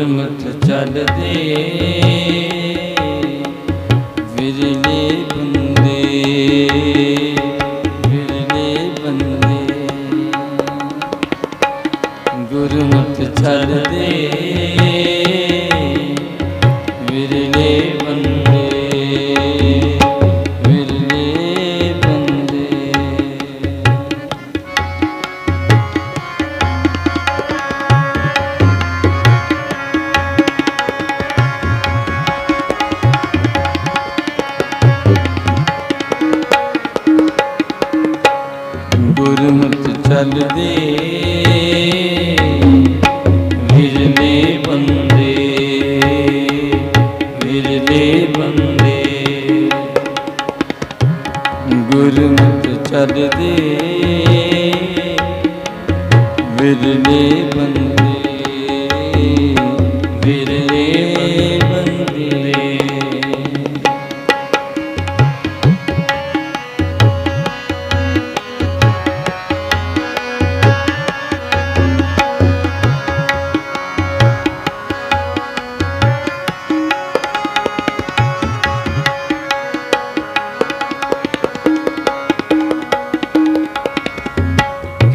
ਗੁਰਮਤਿ ਚੱਲਦੇ ਗੁਰਮਤਿ ਚੱਲਦੇ ਵਿਰਲੇ ਬੰਦੇ ਵਿਰਲੇ ਬੰਦੇ। ਗੁਰਮਤਿ ਚੱਲਦੇ ਵਿਰਲੇ ਬੰਦੇ।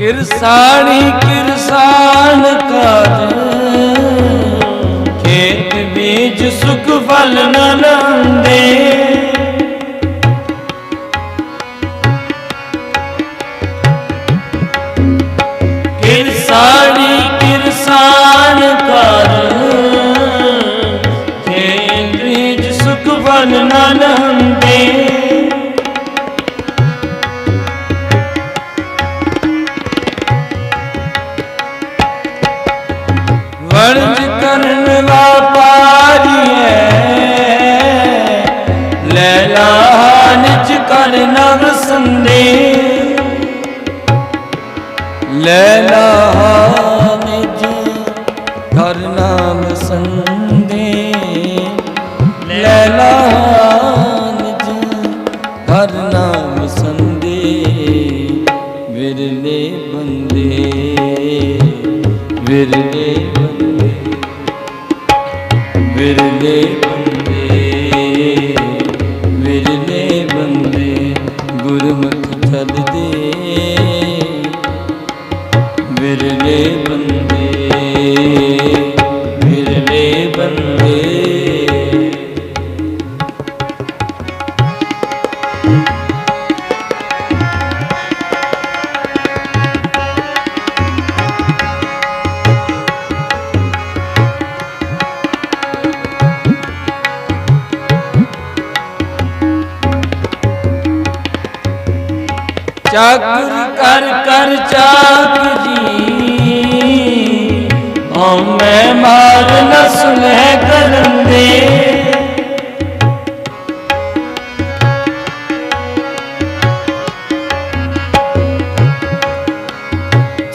ਕਿਰਸਾਣੀ ਕਿਰਸਾਨ ਕਰ। ਖੇਤ ਬੀਜ ਸੁਖ ਫਲ ਨ ਲੰਦੇ ਕਿਰਸਾਣੀ ਕਿਰਸਾਨ ਕਰ। ਲੈਲਾ ਨਿਜ ਕਰ ਨਾਮ ਸੰਦੇ। ਲੈਲਾ ਨਿਜ ਕਰ ਨਾਮ ਸੰਦੇ, ਵਿਰਲੇ ਬੰਦੇ ਵਿਰਲੇ ਬੰਦੇ ਵਿਰਲੇ ਬੰਦੇ ਵਿਰਲੇ ਬੰਦੇ, ਗੁਰਮੁਖ ਚੱਲਦੇ ਚੱਕਰ ਕਰ ਕਰ ਚਾਕ ਜੀ। ਓ ਮੈਂ ਮਾਰ ਨ ਸੁਨਹਿ ਕਰੰਦੇ।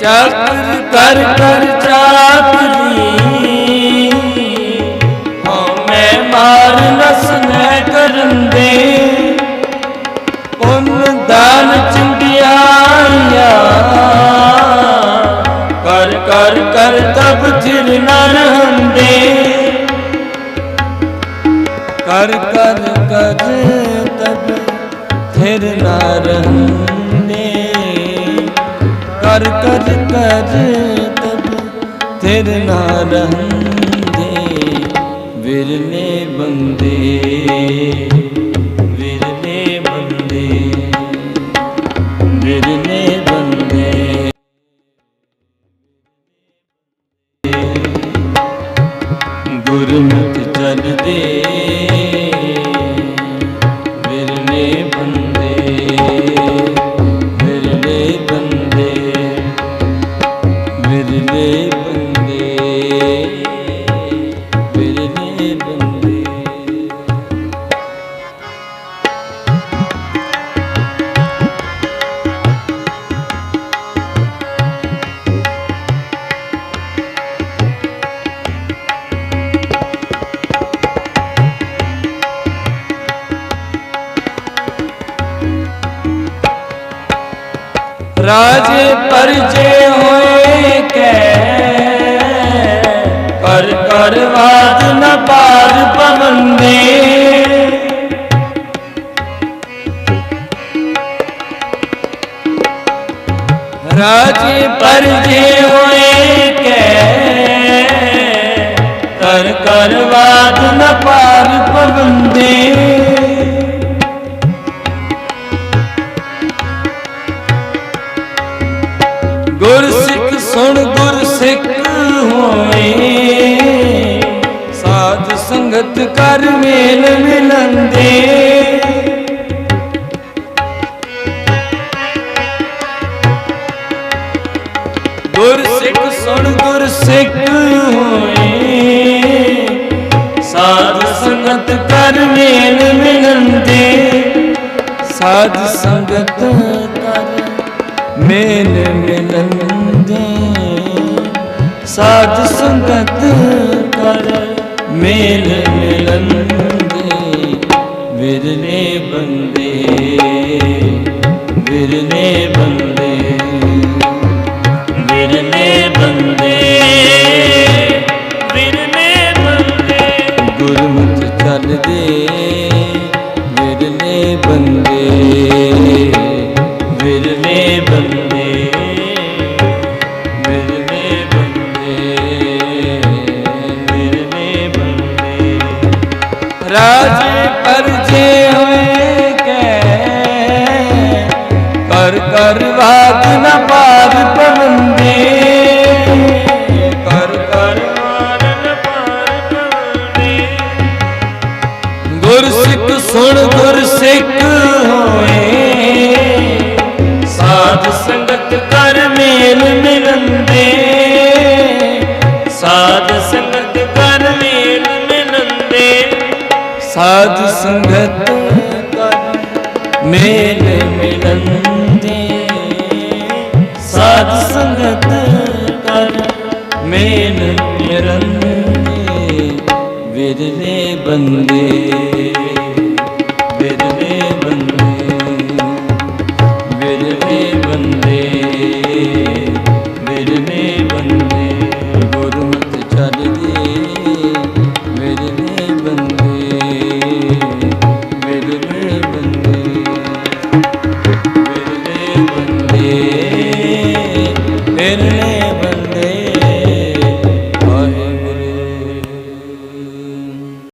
ਚਾਕਰ ਕਰ ਕਰ ਚਾਕ ਜੀ। ਓ ਮੈਂ ਮਾਰ ਨ ਸੁਨਹਿ ਕਰੰਦੇ। ਪੁੰਨ ਦਾਨ ਚੰਗਿਆਈਆ ਕਰ ਕਰ ਤਬ ਥਿਰ ਨ ਰਹੰਦੇ ਕਰ ਕਰ ਕਰ ਤਬ ਥਿਰ ਨ ਰਹੰਦੇ ਕਰ ਕਰ ਕਰ ਤਬ ਥਿਰ ਨ ਰਹੰਦੇ ਵਿਰਲੇ ਬੰਦੇ। ਰਾਜ ਪਰਜੇ ਹੋਏ ਕੈ ਕਰ ਕਰਵਾਤ ਨ ਪਾਰ ਪਵੰਦੇ। ਰਾਜ ਪਰ ਜੇ ਹੋਏ ਕੈ ਕਰ ਕਰਵਾਤ ਨ ਪਾਰ ਪਵੰਦੇ। ਸੰਗਤ ਕਰ ਮੇਲ ਮਿਲੰਦੇ ਸਾਧ ਸੰਗਤ ਕਰ ਮੇਲ ਮਿਲੰਦੇ ਵਿਰਲੇ ਬੰਦੇ ਵਿਰਲੇ ਬੰਦੇ। ਰਾਜੇ ਹੋਏ ਕੈ। ਕਰ ਕਰ ਵਾਦ ਨ ਪਾਰ ਪਵੰਦੇ। ਕਰ ਕਰ ਵਾਦ ਪਾਰ ਪਵੰਦੇ। ਗੁਰ ਸਿੱਖ ਸੁਣ ਗੁਰ ਸਿੱਖ ਹੋਏ। ਸਾਧ ਸੰਗਤ ਕਰ ਮੇਲ ਮੇ ਸਾਧ ਸੰਗਤ ਕਰ ਮੇਲ ਮਿਲੰਦੇ ਸਾਧ ਸੰਗਤ ਕਰ ਮੇਲ ਮਿਲੰਦੇ ਵਿਰਲੇ ਬੰਦੇ